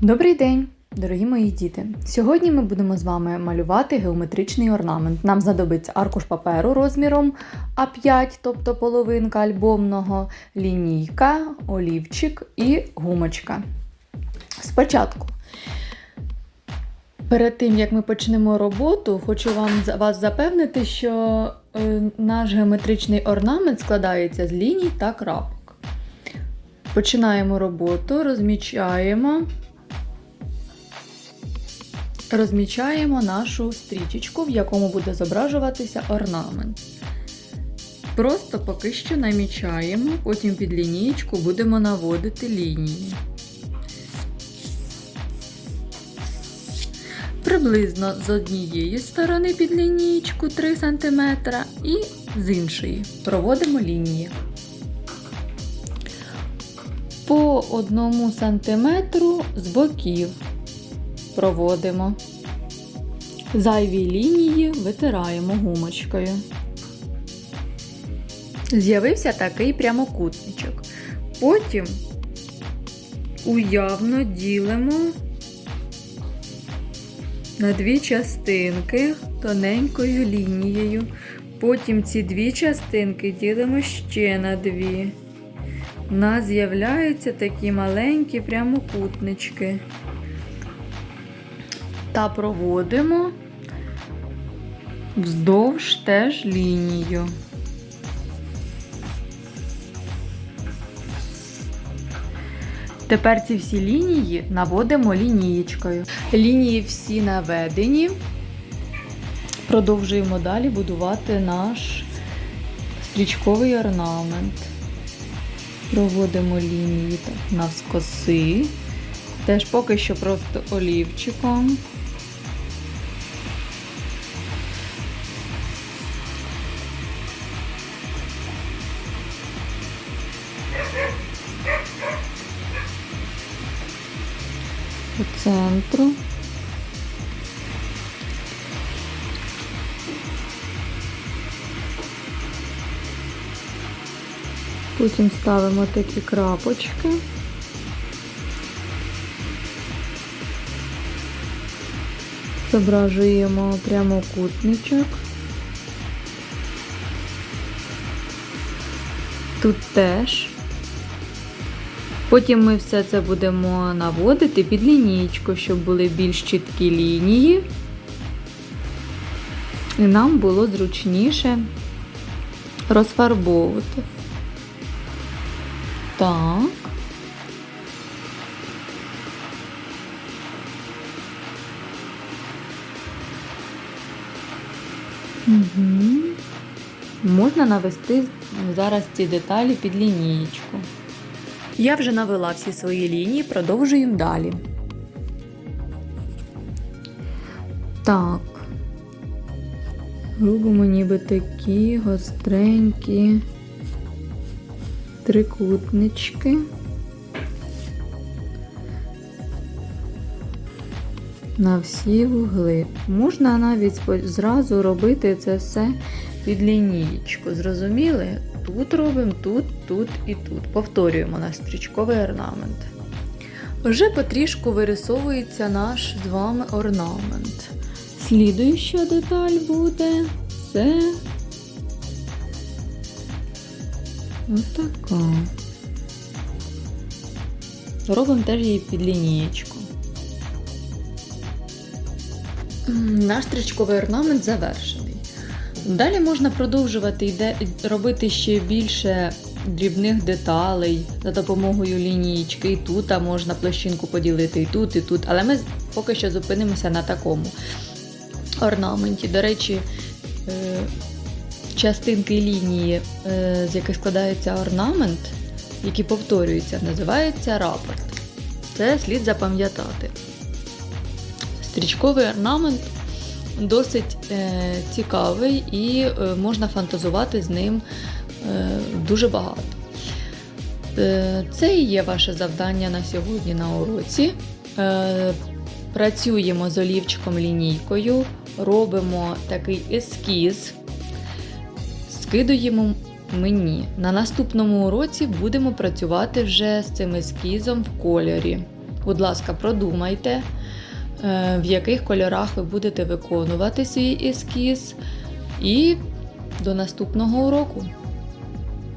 Добрий день, дорогі мої діти! Сьогодні ми будемо з вами малювати геометричний орнамент. Нам знадобиться аркуш паперу розміром А5, тобто половинка альбомного, лінійка, олівчик і гумочка. Спочатку. Перед тим як ми почнемо роботу, хочу вам вас запевнити, що е, наш геометричний орнамент складається з ліній та крапок. Починаємо роботу, розмічаємо розмічаємо нашу стрічечку, в якому буде зображуватися орнамент. Просто поки що намічаємо, потім під лінієчку будемо наводити лінії. Приблизно з однієї сторони під лінієчку 3 см і з іншої проводимо лінії. По 1 см з боків проводимо. Зайві лінії витираємо гумочкою. З'явився такий прямокутничок. Потім уявно ділимо на дві частинки тоненькою лінією. Потім ці дві частинки ділимо ще на дві. У нас з'являються такі маленькі прямокутнички та проводимо вздовж теж лінію. Тепер ці всі лінії наводимо лінієчкою. Лінії всі наведені. Продовжуємо далі будувати наш стрічковий орнамент. Проводимо лінії навскоси. Теж поки що просто олівчиком. По центру. Потім ставимо такі крапочки. Зображуємо прямокутничок. Тут теж. Потім ми все це будемо наводити під лінійку, щоб були більш чіткі лінії. І нам було зручніше розфарбовувати. Так. Угу. Можна навести зараз ці деталі під лінієчку. Я вже навела всі свої лінії, продовжуємо далі. Так. Робимо ніби такі гостренькі трикутнички. на всі вугли. Можна навіть зразу робити це все під лінієчку. Зрозуміли? Тут робимо, тут, тут і тут. Повторюємо наш стрічковий орнамент. Вже потрішку вирисовується наш з вами орнамент. Слідуюча деталь буде це отака. Робимо теж її під лінієчку. Наш стрічковий орнамент завершений. Далі можна продовжувати йде, робити ще більше дрібних деталей за допомогою лінійки. І тут а можна площинку поділити і тут, і тут. Але ми поки що зупинимося на такому орнаменті. До речі, е, частинки лінії, е, з яких складається орнамент, які повторюються, називається рапорт. Це слід запам'ятати. Стрічковий орнамент досить е, цікавий і е, можна фантазувати з ним е, дуже багато. Е, це і є ваше завдання на сьогодні на уроці. Е, працюємо з олівчиком лінійкою, робимо такий ескіз, скидуємо мені. На наступному уроці будемо працювати вже з цим ескізом в кольорі. Будь ласка, продумайте, в яких кольорах ви будете виконувати свій ескіз. І до наступного уроку!